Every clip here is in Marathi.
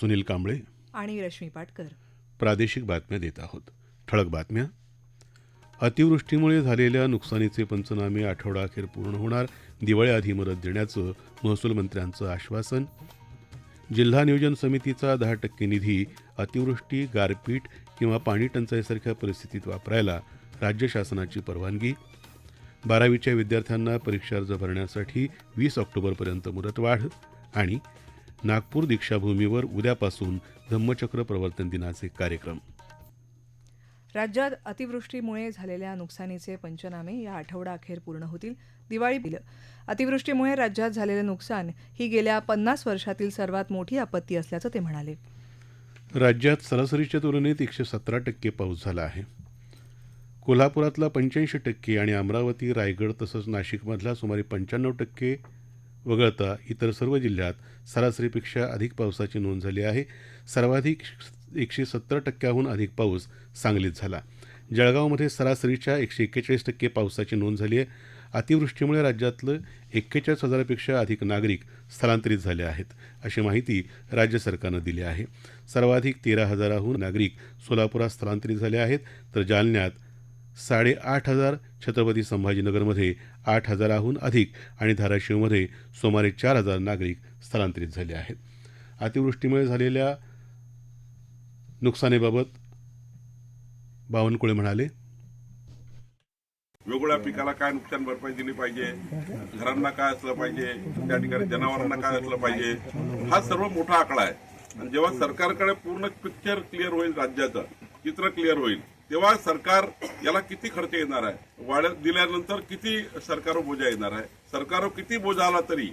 सुनील कांबळे. आणि रश्मी पाटकर. प्रादेशिक बातम्या देत आहोत. ठळक बातम्या. अतिवृष्टीमुळे झालेल्या नुकसानीचे पंचनामे आठवडाअखेर पूर्ण होणार. दिवाळीआधी मदत देण्याचं महसूल मंत्र्यांचं आश्वासन. जिल्हा नियोजन समितीचा दहा टक्के निधी अतिवृष्टी गारपीट किंवा पाणी टंचाईसारख्या परिस्थितीत वापरायला राज्य शासनाची परवानगी. बारावीच्या विद्यार्थ्यांना परीक्षा अर्ज भरण्यासाठी वीस ऑक्टोबरपर्यंत मुदतवाढ आणि नागपूर दीक्षाभूमीवर उद्यापासून धम्मचक्र प्रवर्तन दिनाचे कार्यक्रम. राज्यात अतिवृष्टीमुळे झालेल्या नुकसानीचे पंचनामे या आठवडाअखेर पूर्ण होतील. दिवाळी बिल. अतिवृष्टीमुळे राज्यात झालेलं नुकसान ही गेल्या पन्नास वर्षातील सर्वात मोठी आपत्ती असल्याचं ते म्हणाले. राज्यात सरासरीच्या तुलनेत एकशे सतरा टक्के पाऊस झाला आहे. कोल्हापुरातला पंच्याऐंशी टक्के आणि अमरावती रायगड तसंच नाशिकमधला सुमारे पंच्याण्णव टक्के वगळता इतर सर्व जिल्ह्यात सरासरीपेक्षा अधिक पावसाची नोंद झाली आहे. सर्वाधिक एकशे सत्तर टक्क्याहून अधिक पाऊस सांगलीत झाला. जळगावमध्ये सरासरीच्या एकशे एक्केचाळीस टक्के पावसाची नोंद झाली आहे. अतिवृष्टीमुळे राज्यातलं एक्केचाळीस हजारापेक्षा अधिक नागरिक स्थलांतरित झाले आहेत अशी माहिती राज्य सरकारनं दिली आहे. सर्वाधिक तेरा हजाराहून नागरिक सोलापुरात स्थलांतरित झाले आहेत. तर जालन्यात साडेआठ हजार छत्रपती संभाजीनगरमध्ये आठ हजाराहून अधिक आणि धाराशिवमध्ये सुमारे चार हजार नागरिक स्थलांतरित झाले आहेत. अतिवृष्टीमुळे झालेल्या नुकसानीबाबत बावनकुळे म्हणाले. वेगवेगळ्या पिकाला काय नुकसान भरपाई दिली पाहिजे? घरांना काय असलं पाहिजे? त्या ठिकाणी जनावरांना काय असलं पाहिजे? हा सर्व मोठा आकडा आहे. आणि जेव्हा सरकारकडे पूर्ण पिक्चर क्लिअर होईल राज्याचं चित्र क्लिअर होईल तेव्हा सरकार याला किती खर्च येणार आहे? वाढ दिल्यानंतर किती सरकार बोजा येणार आहे? सरकार किती बोजा आला तरी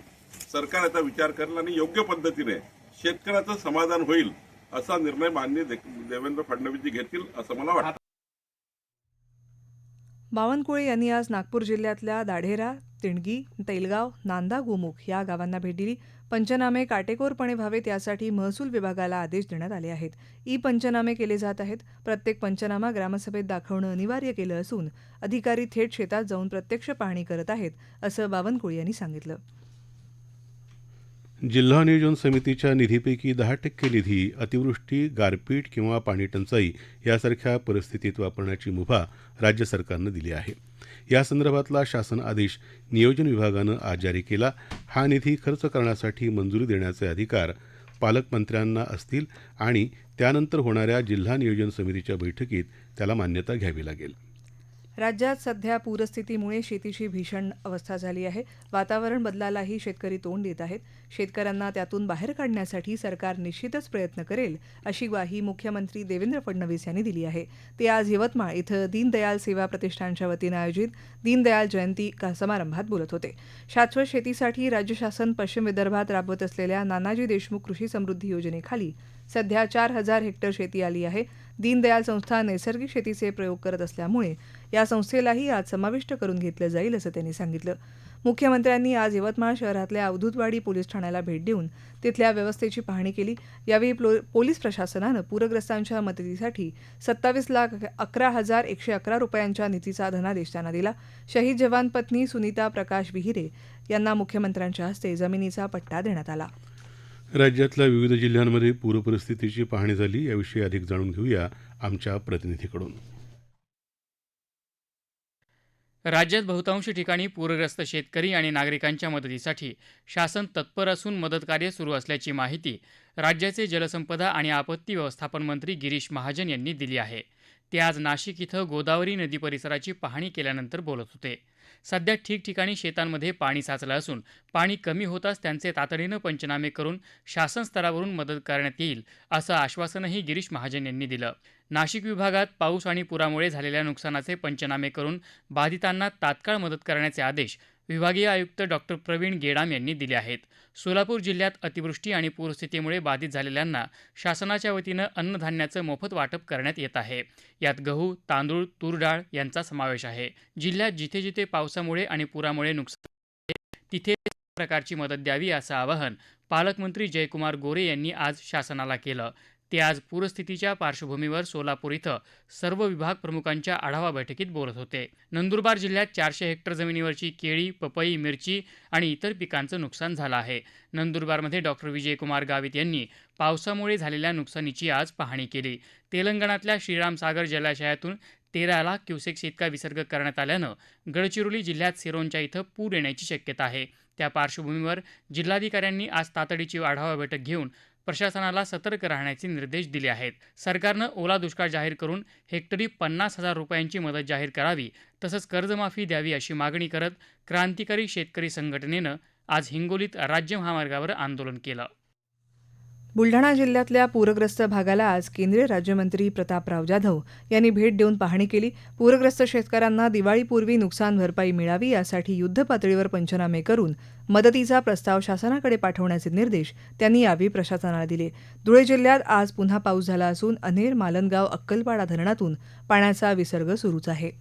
सरकार याचा विचार करेल आणि योग्य पद्धतीने शेतकऱ्याचं समाधान होईल असा निर्णय मान्य देवेंद्र फडणवीसजी घेतील असं मला वाटतं. बावनकुळे यांनी आज नागपूर जिल्ह्यातल्या दाढेरा तिणगी तैलगाव नांदा गोमुख या गावांना भेट दिली. पंचनामे काटेकोरपणे व्हावेत यासाठी महसूल विभागाला आदेश देण्यात आले आहेत. ई पंचनामे केले जात आहेत. प्रत्येक पंचनामा ग्रामसभेत दाखवणं अनिवार्य केलं असून अधिकारी थेट शेतात जाऊन प्रत्यक्ष पाहणी करत आहेत असं बावनकुळे यांनी सांगितलं. जिल्हा नियोजन समितीच्या निधीपैकी दहा टक्के निधी अतिवृष्टी गारपीट किंवा पाणीटंचाई यासारख्या परिस्थितीत वापरण्याची मुभा राज्य सरकारनं दिली आहे. यासंदर्भातला शासन आदेश नियोजन विभागानं आज जारी केला. हा निधी खर्च करण्यासाठी मंजुरी देण्याचे अधिकार पालकमंत्र्यांना असतील आणि त्यानंतर होणाऱ्या जिल्हा नियोजन समितीच्या बैठकीत त्याला मान्यता घ्यावी लागेल. राज्यात सध्या पूरस्थितीमुळे शेतीची भीषण अवस्था झाली आहे. वातावरण बदलालाही शेतकरी तोंड देत आहेत. शेतकऱ्यांना त्यातून बाहेर काढण्यासाठी सरकार निश्चितच प्रयत्न करेल अशी ग्वाही मुख्यमंत्री देवेंद्र फडणवीस यांनी दिली आहे. ते आज यवतमाळ इथं दीनदयाल सेवा प्रतिष्ठानच्या वतीनं आयोजित दीनदयाल जयंती का- समारंभात बोलत होते. शाश्वत शेतीसाठी राज्य शासन पश्चिम विदर्भात राबवत असलेल्या नानाजी देशमुख कृषी समृद्धी योजनेखाली सध्या चार हजार हेक्टर शेती आली आहे. दीनदयाल संस्था नैसर्गिक शेतीचे प्रयोग करत असल्यामुळे या संस्थेलाही आज समाविष्ट करून घेतलं जाईल असं त्यांनी सांगितलं. मुख्यमंत्र्यांनी आज यवतमाळ शहरातल्या अवधूतवाडी पोलीस ठाण्याला भेट देऊन तिथल्या व्यवस्थेची पाहणी केली. यावेळी पोलीस प्रशासनानं पूरग्रस्तांच्या मदतीसाठी सत्तावीस लाख अकरा हजार एकशे अकरा रुपयांच्या निधीचा धनादेश त्यांना दिला. शहीद जवान पत्नी सुनीता प्रकाश विहिरे यांना मुख्यमंत्र्यांच्या हस्ते जमिनीचा पट्टा देण्यात आला. राज्यातल्या विविध जिल्ह्यांमध्ये पूरपरिस्थितीची पाहणी झाली याविषयी अधिक जाणून घेऊया आमच्या प्रतिनिधीकडून. राज्यात बहुतांश ठिकाणी पूरग्रस्त शेतकरी आणि नागरिकांच्या मदतीसाठी शासन तत्पर असून मदतकार्य सुरू असल्याची माहिती राज्याचे जलसंपदा आणि आपत्ती व्यवस्थापन मंत्री गिरीश महाजन यांनी दिली आहे. ते आज नाशिक इथं गोदावरी नदी परिसराची पाहणी केल्यानंतर बोलत होते. सध्या ठिकठिकाणी शेतांमध्ये पाणी साचलं असून पाणी कमी होताच त्यांचे तातडीनं पंचनामे करून शासन स्तरावरून मदत करण्यात येईल असं आश्वासनही गिरीश महाजन यांनी दिलं. नाशिक विभागात पाऊस आणि पुरामुळे झालेल्या नुकसानाचे पंचनामे करून बाधितांना तात्काळ मदत करण्याचे आदेश विभागीय आयुक्त डॉक्टर प्रवीण गेडाम यांनी दिले आहेत. सोलापूर जिल्ह्यात अतिवृष्टी आणि पूरस्थितीमुळे बाधित झालेल्यांना शासनाच्या वतीनं अन्नधान्याचं मोफत वाटप करण्यात येत आहे. यात गहू तांदूळ तूर डाळ यांचा समावेश आहे. जिल्ह्यात जिथे जिथे पावसामुळे आणि पुरामुळे नुकसान तिथे प्रकारची मदत द्यावी असं आवाहन पालकमंत्री जयकुमार गोरे यांनी आज शासनाला केलं. ते आज पूरस्थितीच्या पार्श्वभूमीवर सोलापूर इथं सर्व विभाग प्रमुखांच्या आढावा बैठकीत बोलत होते. नंदुरबार जिल्ह्यात चारशे हेक्टर जमिनीवरची केळी पपई मिरची आणि इतर पिकांचं नुकसान झालं आहे. नंदुरबारमध्ये डॉक्टर विजयकुमार गावित यांनी पावसामुळे झालेल्या नुकसानीची आज पाहणी केली. तेलंगणातल्या श्रीरामसागर जलाशयातून तेरा लाख क्युसेक्स इतका विसर्ग करण्यात आल्यानं गडचिरोली जिल्ह्यात सिरोंच्या इथं पूर येण्याची शक्यता आहे. त्या पार्श्वभूमीवर जिल्हाधिकाऱ्यांनी आज तातडीची आढावा बैठक घेऊन प्रशासनाला सतर्क राहण्याचे निर्देश दिले आहेत. सरकारनं ओला दुष्काळ जाहीर करून हेक्टरी पन्नास हजार रुपयांची मदत जाहीर करावी तसंच कर्जमाफी द्यावी अशी मागणी करत क्रांतिकारी शेतकरी संघटनेनं आज हिंगोलीत राज्य महामार्गावर आंदोलन केलं. बुलढाणा जिल्ह्यातल्या पूरग्रस्त भागाला आज केंद्रीय राज्यमंत्री प्रतापराव जाधव यांनी भेट देऊन पाहणी केली. पूरग्रस्त शेतकऱ्यांना दिवाळीपूर्वी नुकसान भरपाई मिळावी यासाठी युद्धपातळीवर पंचनामे करून मदतीचा प्रस्ताव शासनाकडे पाठवण्याचे निर्देश त्यांनी यावेळी प्रशासनाला दिले. धुळे जिल्ह्यात आज पुन्हा पाऊस झाला असून अनेर मालनगाव अक्कलपाडा धरणातून पाण्याचा विसर्ग सुरूच आहे.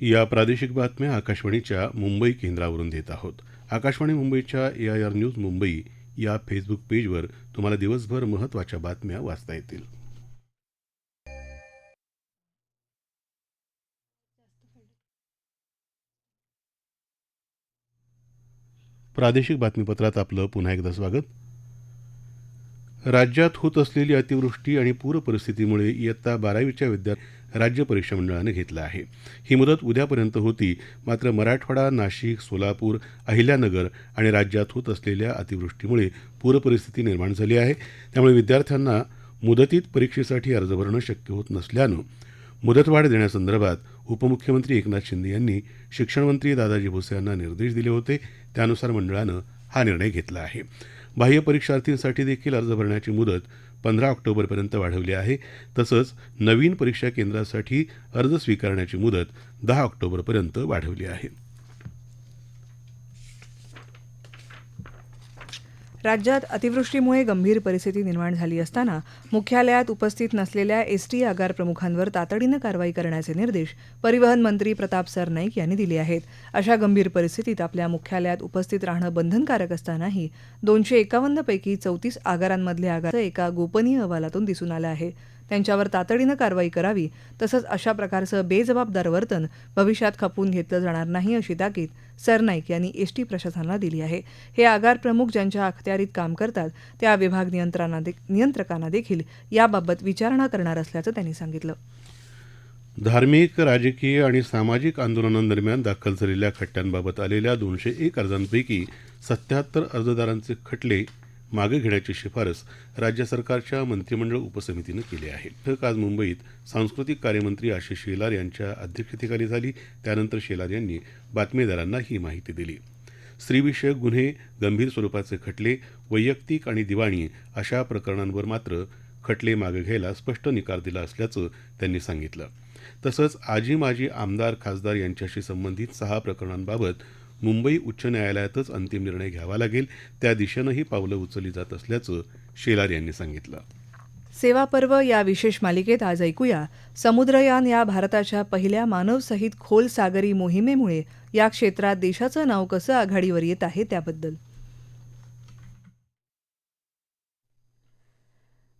या प्रादेशिक बातम्या आकाशवाणीच्या मुंबई केंद्रावरून देत आहोत. आकाशवाणी मुंबईच्या A I R news Mumbai या फेसबुक पेजवर तुम्हाला दिवसभर महत्त्वाच्या बातम्या वाचता येतील. प्रादेशिक बातमीपत्रात आपलं पुन्हा एकदा स्वागत. राज्यात होत असलेली अतिवृष्टी आणि पूर परिस्थितीमुळे इयत्ता बारावीच्या विद्यार्थी राज्य परीक्षा मंडळानं घेतलं आहे. ही मुदत उद्यापर्यंत होती. मात्र मराठवाडा नाशिक सोलापूर अहिल्यानगर आणि राज्यात होत असलेल्या अतिवृष्टीमुळे पूरपरिस्थिती निर्माण झाली आहे. त्यामुळे विद्यार्थ्यांना मुदतीत परीक्षेसाठी अर्ज भरणं शक्य होत नसल्यानं मुदतवाढ देण्यासंदर्भात उपमुख्यमंत्री एकनाथ शिंदे यांनी शिक्षणमंत्री दादाजी भुसे यांना निर्देश दिले होते. त्यानुसार मंडळानं हा निर्णय घेतला आहे. बाह्य परीक्षार्थींसाठी देखील अर्ज भरण्याची मुदत पंधरा ऑक्टोबरपर्यंत वाढवली आहे. तसंच नवीन परीक्षा केंद्रासाठी अर्ज स्वीकारण्याची मुदत दहा ऑक्टोबरपर्यंत वाढवली आहे. राज्यात अतिवृष्टीमुळे गंभीर परिस्थिती निर्माण झाली असताना मुख्यालयात उपस्थित नसलेल्या एस टी आगार प्रमुखांवर तातडीनं कारवाई करण्याचे निर्देश परिवहन मंत्री प्रताप सरनाईक यांनी दिले आहेत. अशा गंभीर परिस्थितीत आपल्या मुख्यालयात उपस्थित राहणं बंधनकारक असतानाही दोनशे एकावन्नपैकी चौतीस आगारांमधले आगार एका गोपनीय अहवालातून दिसून आलं आहे. त्यांच्यावर तातडीनं कारवाई करावी तसंच अशा प्रकारचं बेजबाबदार वर्तन भविष्यात खपवून घेतलं जाणार नाही अशी ताकीद सरनाईक यांनी एसटी प्रशासनाला दिली आहे. हे आगार प्रमुख ज्यांच्या अखत्यारीत काम करतात त्या विभाग नियंत्रणा नियंत्रकांना देखील याबाबत विचारणा करणार असल्याचं त्यांनी सांगितलं. धार्मिक राजकीय आणि सामाजिक आंदोलनांदरम्यान दाखल झालेल्या खट्ट्यांबाबत आलेल्या दोनशे एक अर्जांपैकी सत्याहत्तर अर्जदारांचे खटले मागे घेण्याची शिफारस राज्य सरकारच्या मंत्रिमंडळ उपसमितीनं केली आहे. बैठक आज मुंबईत सांस्कृतिक कार्यमंत्री आशिष शेलार यांच्या अध्यक्षतेखाली झाली. त्यानंतर शेलार यांनी बातमीदारांना ही माहिती दिली. स्त्रीविषयक गुन्हे गंभीर स्वरूपाचे खटले वैयक्तिक आणि दिवाणी अशा प्रकरणांवर मात्र खटले मागे घ्यायला स्पष्ट निकाल दिला असल्याचं त्यांनी सांगितलं. तसंच आजी माजी आमदार खासदार यांच्याशी संबंधित सहा प्रकरणांबाबत मुंबई उच्च न्यायालयातच अंतिम निर्णय घ्यावा लागेल. त्या दिशेनंही पावलं उचलली जात असल्याचं शेलार यांनी सांगितलं. सेवा पर्व या विशेष मालिकेत आज ऐकूया. समुद्रयान या भारताच्या पहिल्या मानवसहित खोल सागरी मोहिमेमुळे या क्षेत्रात देशाचं नाव कसं आघाडीवर येत आहे त्याबद्दल.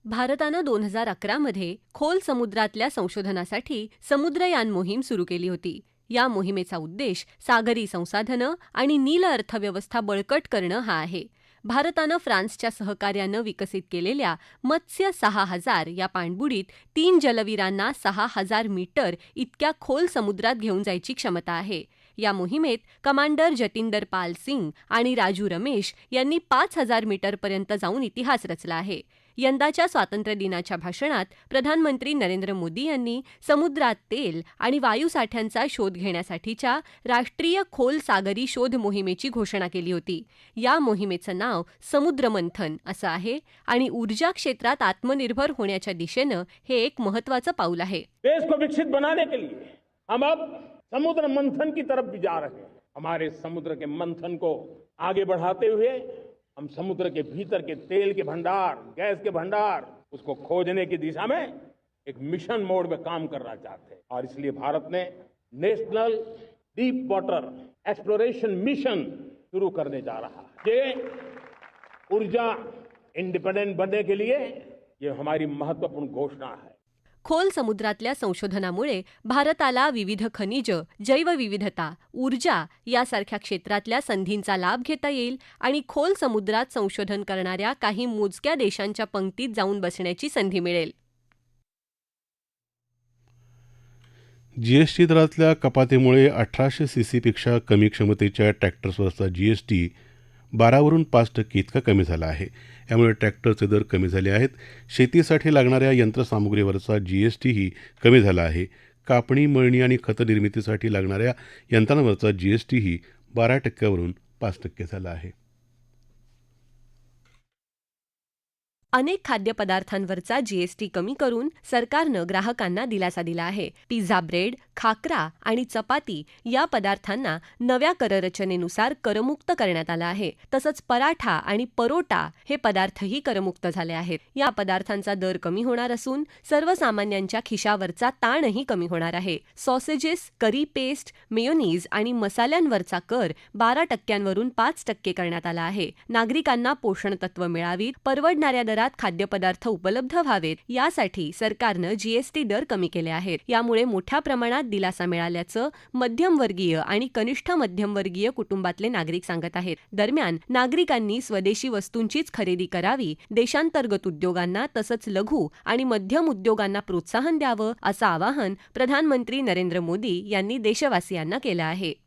भारतानं दोन हजार अकरामध्ये खोल समुद्रातल्या संशोधनासाठी समुद्रयान मोहीम सुरू केली होती. या मोहिमेचा उद्देश सागरी संसाधनं आणि नील अर्थव्यवस्था बळकट करणं हा आहे. भारतानं फ्रान्सच्या सहकार्यानं विकसित केलेल्या मत्स्य सहा हजार या पाणबुडीत तीन जलवीरांना सहा हजार मीटर इतक्या खोल समुद्रात घेऊन जायची क्षमता आहे. या मोहिमेत कमांडर जतिंदर पाल सिंग आणि राजू रमेश यांनी पाच हजार मीटरपर्यंत जाऊन इतिहास रचला आहे. यंदाच्या स्वातंत्र्यदिनाच्या भाषणात प्रधानमंत्री नरेंद्र मोदी यांनी समुद्रात तेल आणि वायूसाठ्यांचा शोध घेण्यासाठीच्या राष्ट्रीय खोल सागरी शोध मोहिमेची घोषणा केली होती. या मोहिमेचं नाव समुद्रमंथन असं आहे आणि ऊर्जा क्षेत्रात आत्मनिर्भर होण्याच्या दिशेनं हे एक महत्वाचं पाऊल आहे. देश को विकसित बनाने के लिए हम अब समुद्र मंथन की तरफ भी जा रहे हैं. हमारे समुद्र के मंथन को आगे बढ़ाते हुए हम समुद्र के भीतर के तेल के भंडार, गैस के भंडार, उसको खोजने की दिशा में एक मिशन मोड में काम करना चाहते हैं। और इसलिए भारत ने national deep water exploration mission शुरू करने जा रहा है। ये ऊर्जा इंडिपेंडेंट बनने के लिए ये हमारी महत्वपूर्ण घोषणा है। खोल समुद्रातल्या संशोधनामुळे भारताला विविध खनिज जैवविविधता ऊर्जा यासारख्या क्षेत्रातल्या संधींचा लाभ घेता येईल आणि खोल समुद्रात संशोधन करणाऱ्या काही मोजक्या देशांच्या पंक्तीत जाऊन बसण्याची संधी मिळेल. जीएसटी दरातल्या कपातीमुळे अठराशे सी सीपेक्षा कमी क्षमतेच्या ट्रॅक्टर्सवरचा जीएसटी बारावरून पाच टक्के इतका कमी झाला आहे. यामुळे ट्रॅक्टरचे दर कमी झाले आहेत. शेतीसाठी लागणाऱ्या यंत्रसामुग्रीवरचा जीएसटीही कमी झाला आहे. कापणी मळणी आणि खतनिर्मितीसाठी लागणाऱ्या यंत्रांवरचा जीएसटीही बारा टक्क्यावरून पाच टक्के झाला आहे. अनेक खाद्यपदार्थांवरचा जीएसटी कमी करून सरकारनं ग्राहकांना दिलासा दिला आहे. पिझ्झा ब्रेड खाकरा आणि चपाती या पदार्थांना नव्या कररचनेनुसार करमुक्त करण्यात आलं आहे. तसंच पराठा आणि परोटा हे पदार्थही करमुक्त झाले आहेत. या पदार्थांचा दर कमी होणार असून सर्वसामान्यांच्या खिशावरचा ताणही कमी होणार आहे. सॉसेजेस करी पेस्ट मेयोनीज आणि मसाल्यांवरचा कर बारा टक्क्यांवरून पाच टक्के करण्यात आला आहे. नागरिकांना पोषण तत्व मिळावीत परवडणाऱ्या दरात खाद्यपदार्थ उपलब्ध व्हावेत यासाठी सरकारनं जीएसटी दर कमी केले आहेत. यामुळे मोठ्या प्रमाणात दिलासा मिळाल्याचं मध्यमवर्गीय आणि कनिष्ठ मध्यमवर्गीय कुटुंबातले नागरिक सांगत आहेत. दरम्यान नागरिकांनी स्वदेशी वस्तूंचीच खरेदी करावी देशांतर्गत उद्योगांना तसंच लघु आणि मध्यम उद्योगांना प्रोत्साहन द्यावं असं आवाहन प्रधानमंत्री नरेंद्र मोदी यांनी देशवासियांना केलं आहे.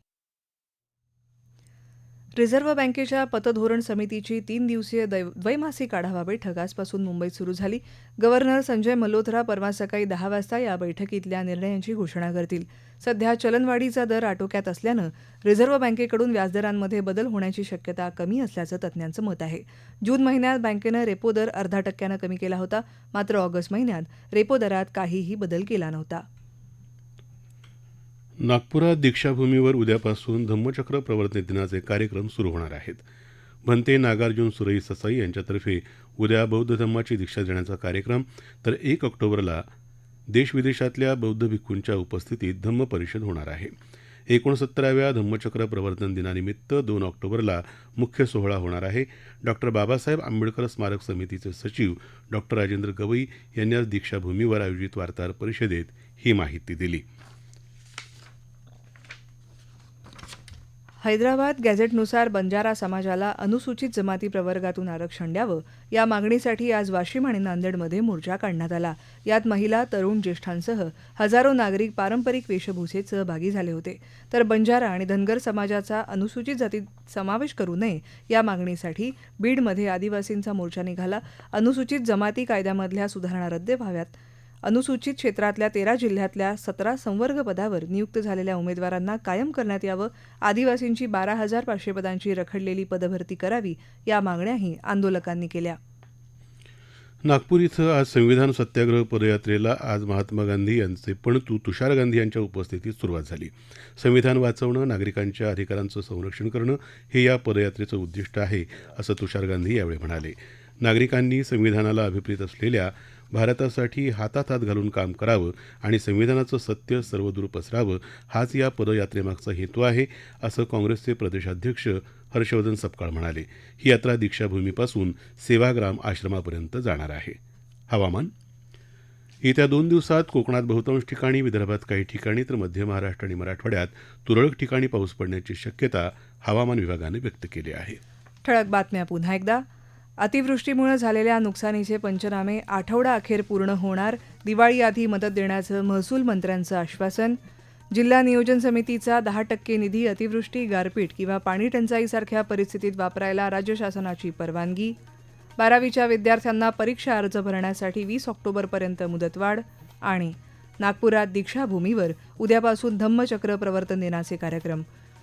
रिझर्व्ह बँकेच्या पतधोरण समितीची तीन दिवसीय दै- द्वैमासिक आढावा बैठक आजपासून मुंबईत सुरू झाली. गव्हर्नर संजय मल्होत्रा परवा सकाळी दहा वाजता या बैठकीतल्या निर्णयांची घोषणा करतील. सध्या चलनवाढीचा दर आटोक्यात असल्यानं रिझर्व्ह बँकेकडून व्याजदरांमध्ये बदल होण्याची शक्यता कमी असल्याचं तज्ज्ञांचं मत आहे. जून महिन्यात बँकेनं रेपो दर अर्धा टक्क्यानं कमी केला होता. मात्र ऑगस्ट महिन्यात रेपो दरात काहीही बदल केला नव्हता. नागपुरात दीक्षाभूमीवर उद्यापासून धम्मचक्र प्रवर्तन दिनाचे कार्यक्रम सुरू होणार आहेत. भंते नागार्जुन सुरई ससाई यांच्यातर्फे उद्या बौद्ध धम्माची दीक्षा देण्याचा कार्यक्रम तर एक ऑक्टोबरला देशविदेशातल्या बौद्ध भिक्खूंच्या उपस्थितीत धम्म परिषद होणार आहे. एकोणसत्तराव्या धम्मचक्र प्रवर्तन दिनानिमित्त दोन ऑक्टोबरला मुख्य सोहळा होणार आहे. डॉक्टर बाबासाहेब आंबेडकर स्मारक समितीचे सचिव डॉक्टर राजेंद्र गवई यांनी आज दीक्षाभूमीवर आयोजित वार्ताहर परिषदेत ही माहिती दिली. हैदराबाद गॅझेटनुसार बंजारा समाजाला अनुसूचित जमाती प्रवर्गातून आरक्षण द्यावं या मागणीसाठी आज वाशिम आणि नांदेडमध्ये मोर्चा काढण्यात आला. यात महिला तरुण ज्येष्ठांसह हजारो नागरिक पारंपरिक वेशभूषेत सहभागी झाले होते. तर बंजारा आणि धनगर समाजाचा अनुसूचित जातीत समावेश करू नये या मागणीसाठी बीडमध्ये आदिवासींचा मोर्चा निघाला. अनुसूचित जमाती कायद्यामधल्या सुधारणा रद्द व्हाव्यात. अनुसूचित क्षेत्रातल्या तेरा जिल्ह्यातल्या सतरा संवर्ग पदावर नियुक्त झालेल्या उमेदवारांना कायम करण्यात यावं आदिवासींची बारा हजार पाचशे पदांची रखडलेली पदभरती करावी या मागण्याही आंदोलकांनी केल्या. नागपूर इथं आज संविधान सत्याग्रह पदयात्रेला आज महात्मा गांधी यांचे पणतू तुषार गांधी यांच्या उपस्थितीत सुरुवात झाली. संविधान वाचवणं नागरिकांच्या अधिकारांचं संरक्षण करणं हे या पदयात्रेचं उद्दिष्ट आहे असं तुषार गांधी यावेळी म्हणाले. नागरिकांनी संविधानाला अभिप्रेत असलेल्या भारतासाठी हातात हात घालून काम करावं आणि संविधानाचं सत्य सर्वदूर पसरावं हाच या पदयात्रेमागचा हेतू आहे असं काँग्रेसचे प्रदेशाध्यक्ष हर्षवर्धन सपकाळ म्हणाले. ही यात्रा दीक्षाभूमीपासून सेवाग्राम आश्रमापर्यंत जाणार आहे. हवामान? येत्या दोन दिवसात कोकणात बहुतांश ठिकाणी विदर्भात काही ठिकाणी तर मध्य महाराष्ट्र आणि मराठवाड्यात तुरळक ठिकाणी पाऊस पडण्याची शक्यता हवामान विभागानं व्यक्त केली आहे. ठळक बातम्या पुन्हा एकदा. अतिवृष्टीमुळे झालेल्या नुकसानीचे पंचनामे आठवडा अखेर पूर्ण होणार दिवाळीआधी मदत देण्याचं महसूल मंत्र्यांचं आश्वासन. जिल्हा नियोजन समितीचा दहा टक्के निधी अतिवृष्टी गारपीट किंवा पाणी टंचाईसारख्या परिस्थितीत वापरायला राज्य शासनाची परवानगी. बारावीच्या विद्यार्थ्यांना परीक्षा अर्ज भरण्यासाठी वीस ऑक्टोबरपर्यंत मुदतवाढ आणि नागपुरात दीक्षाभूमीवर उद्यापासून धम्मचक्र प्रवर्तन दिनाचे कार्यक्रम.